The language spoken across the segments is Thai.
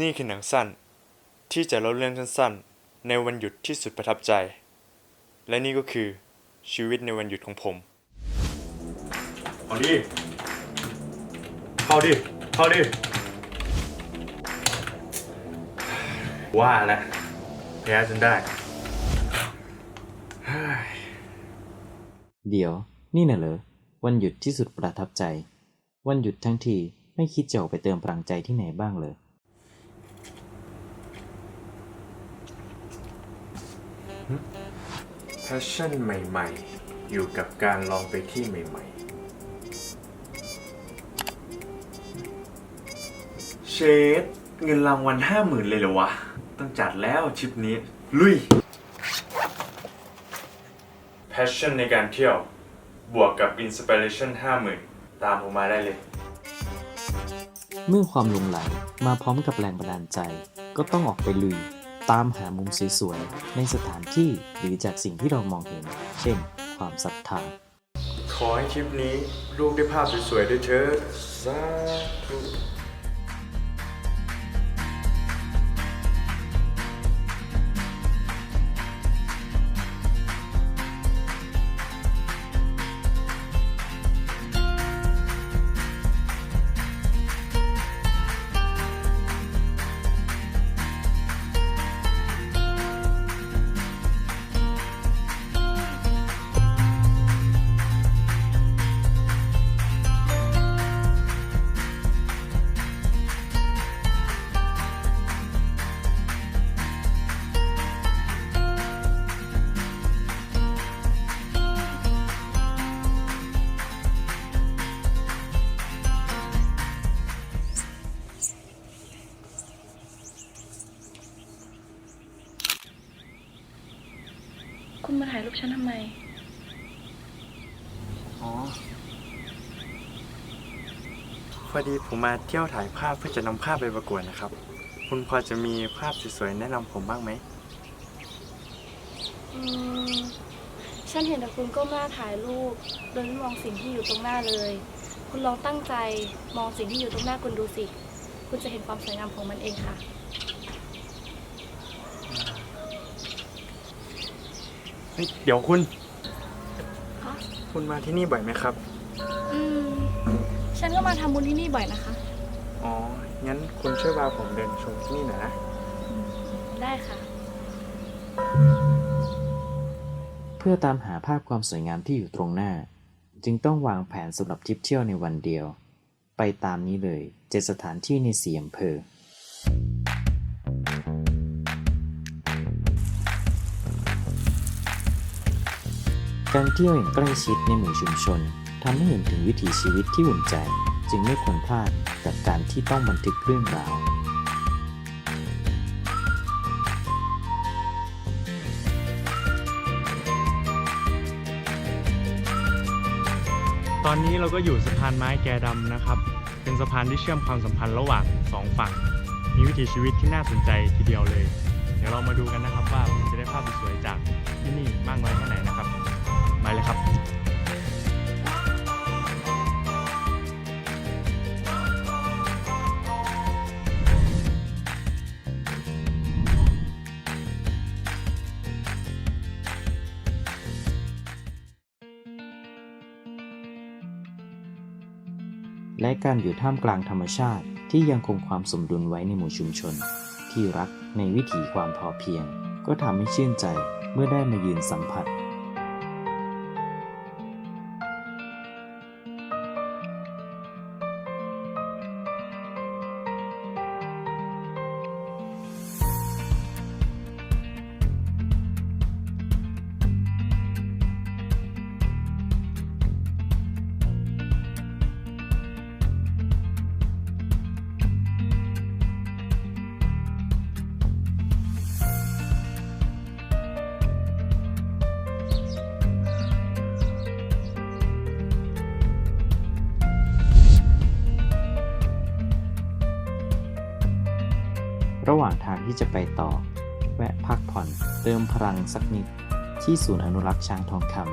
นี่คือหนังสั้น ที่จะเล่าเรื่องสั้นๆ ในวันหยุดที่สุดประทับใจ และนี่ก็คือชีวิตในวันหยุดของผมเอาดิเข้าดิเข้าดิว่าแล้วแพ้จนได้ เดี๋ยว นี่น่ะเหรอ วันหยุดที่สุดประทับใจ วันหยุดทั้งทีไม่คิดจะออกไปเติมพลังใจที่ไหนบ้างเลย แพชชั่นใหม่ๆ อยู่กับการลองไปที่ใหม่ๆ เชดเงินรางวัลห้าหมื่นเลยเหรอวะ ต้องจัดแล้วทริปนี้ ลุย แพชชั่นในการเที่ยว บวกกับอินสปิเรชันห้าหมื่นตามผมมาได้เลย เมื่อความหลงไหลมาพร้อมกับแรงบันดาลใจ ก็ต้องออกไปลุย ตามหามุมสวยๆ ในสถานที่หรือจากสิ่งที่เรามองเห็น เช่น ความศรัทธา ขอให้ทริปนี้ลูกได้ภาพสวยๆด้วยเถิดสาธุ คุณมาถ่ายรูปฉันทำไม อ๋อ พอดีผมมาเที่ยวถ่ายภาพเพื่อจะนำภาพไปประกวดนะครับ คุณพอจะมีภาพสวยๆแนะนำผมบ้างไหม อืม ฉันเห็นแต่คุณก้มหน้าถ่ายรูป โดยไม่มองสิ่งที่อยู่ตรงหน้าเลย คุณลองตั้งใจมองสิ่งที่อยู่ตรงหน้าคุณดูสิ คุณจะเห็นความสวยงามของมันเองค่ะ เฮ้ยเดี๋ยวคุณฮะคุณมาที่นี่บ่อยไหมครับ อืม ฉันก็มาทำบุญที่นี่บ่อยนะคะ อ๋อ งั้นคุณช่วยพาผมเดินชมที่นี่หน่อยนะ ได้ค่ะ เพื่อตามหาภาพความสวยงามที่อยู่ตรงหน้า จึงต้องวางแผนสำหรับทริปเที่ยวในวันเดียว ไปตามนี้เลย เจ็ดสถานที่ในสี่อำเภอ การเที่ยวอย่างใกล้ชิดในหมู่ชุมชนทำให้เห็นถึงวิถีชีวิตที่อุ่นใจ จึงไม่ควรพลาดกับการที่ต้องบันทึกเรื่องราวตอนนี้เราก็อยู่สะพานไม้แกดำนะครับ เป็นสะพานที่เชื่อมความสัมพันธ์ระหว่างสองฝั่ง มีวิถีชีวิตที่น่าสนใจทีเดียวเลย เดี๋ยวเรามาดูกันนะครับว่าจะได้ภาพสวยๆจากที่นี่มากน้อยแค่ไหนนะครับ ไปเลยครับและการอยู่ท่ามกลางธรรมชาติที่ยังคงความสมดุลไว้ในหมู่ชุมชน ที่รักในวิถีความพอเพียง ก็ทำให้ชื่นใจเมื่อได้มายืนสัมผัส ระหว่างทางที่จะไปต่อ แวะพักผ่อนเติมพลังสักนิด ที่ศูนย์อนุรักษ์ช้างทองคำ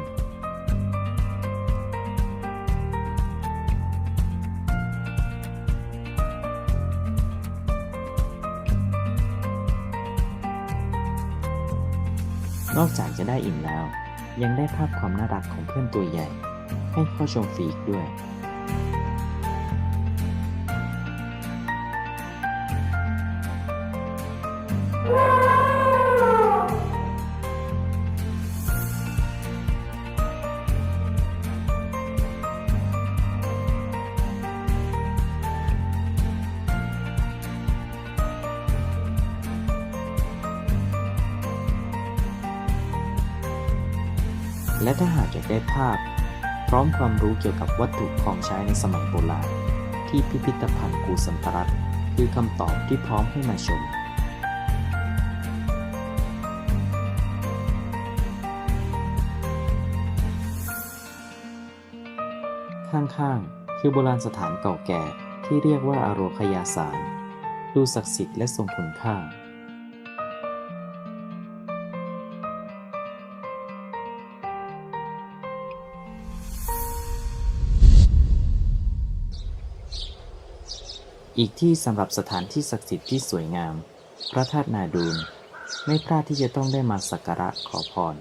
นอกจากจะได้อิ่มแล้ว ยังได้ภาพความน่ารักของเพื่อนตัวใหญ่ ให้เข้าชมฟรีอีด้วย และถ้าหากอยากได้ภาพ พร้อมความรู้เกี่ยวกับวัตถุของใช้ในสมัยโบราณ ที่พิพิธภัณฑ์กูสัมภรัตคือคำตอบที่พร้อมให้มาชมข้างๆ คือโบราณสถานเก่าแก่ที่เรียกว่าอาโรคยาสาร ดูศักดิ์สิทธิ์และทรงคุณค่า อีกที่สำหรับสถานที่ศักดิ์สิทธิ์ที่สวยงาม พระธาตุนาดูนไม่พลาดที่จะต้องได้มาสักการะขอพร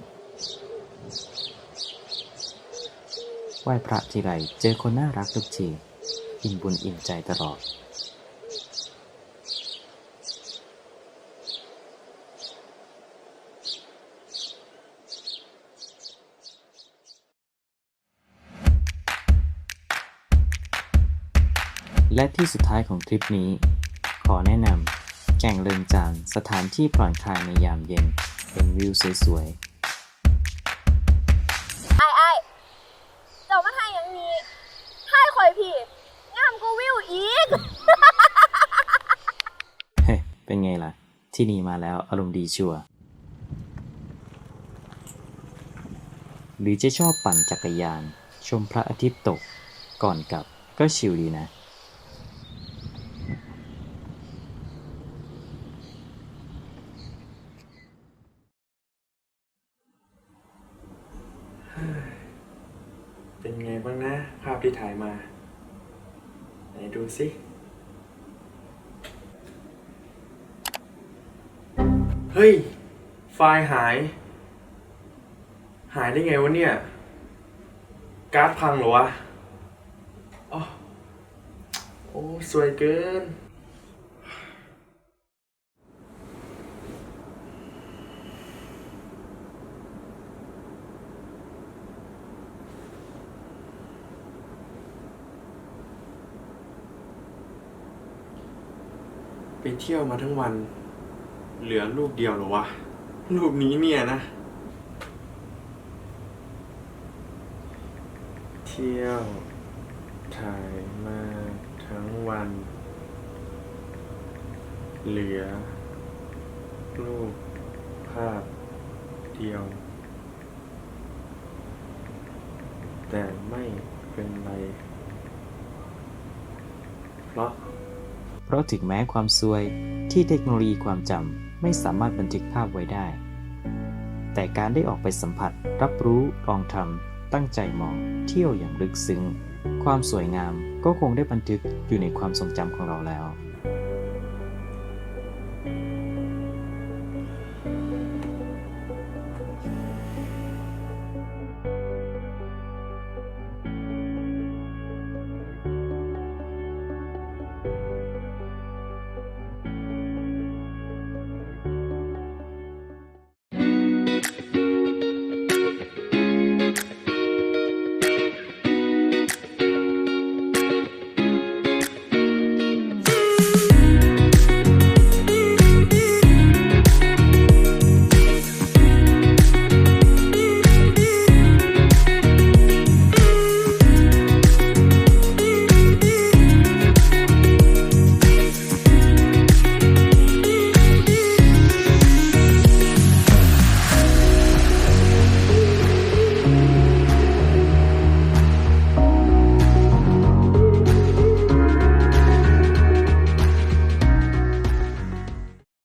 ไหว้พระทีไรเจอคนน่ารักทุกที อิ่มบุญอิ่มใจตลอด และที่สุดท้ายของทริปนี้ ขอแนะนำแก่งเริงจานสถานที่ผ่อนคลายในยามเย็นเห็นวิวสวยไอ้ไอ้เจ้ามาให้หยังนี้ให้คอยพี่งามกูวิวอีก ๆ เฮ้เป็นไงล่ะ ที่นี่มาแล้วอารมณ์ดีชัวร์หรือจะชอบปั่นจักรยาน ชมพระอาทิตย์ตก ก่อนกลับก็ชิลดีนะ เป็นไง บ้างนะ ภาพที่ถ่ายมา ไหนดูสิเฮ้ย ไฟล์หาย หายได้ไงวะเนี่ย การ์ดพังเหรอวะอ๋อโอ้ สวยเกิน ไปเที่ยวมาทั้งวัน เหลือลูกเดียวเหรอวะลูกนี้เนี่ยนะ เที่ยว ถ่ายมาทั้งวัน เหลือ รูปภาพเดียว แต่ไม่เป็นไร เพราะ ราะถึงแม้ความซวยที่เทคโนโลยีความจำไม่สามารถบันทึกภาพไว้ได้ แต่การได้ออกไปสัมผัส รับรู้ลองทำตั้งใจมองเที่ยวอย่างลึกซึ้ง ความสวยงามก็คงได้บันทึกอยู่ในความทรงจำของเราแล้ว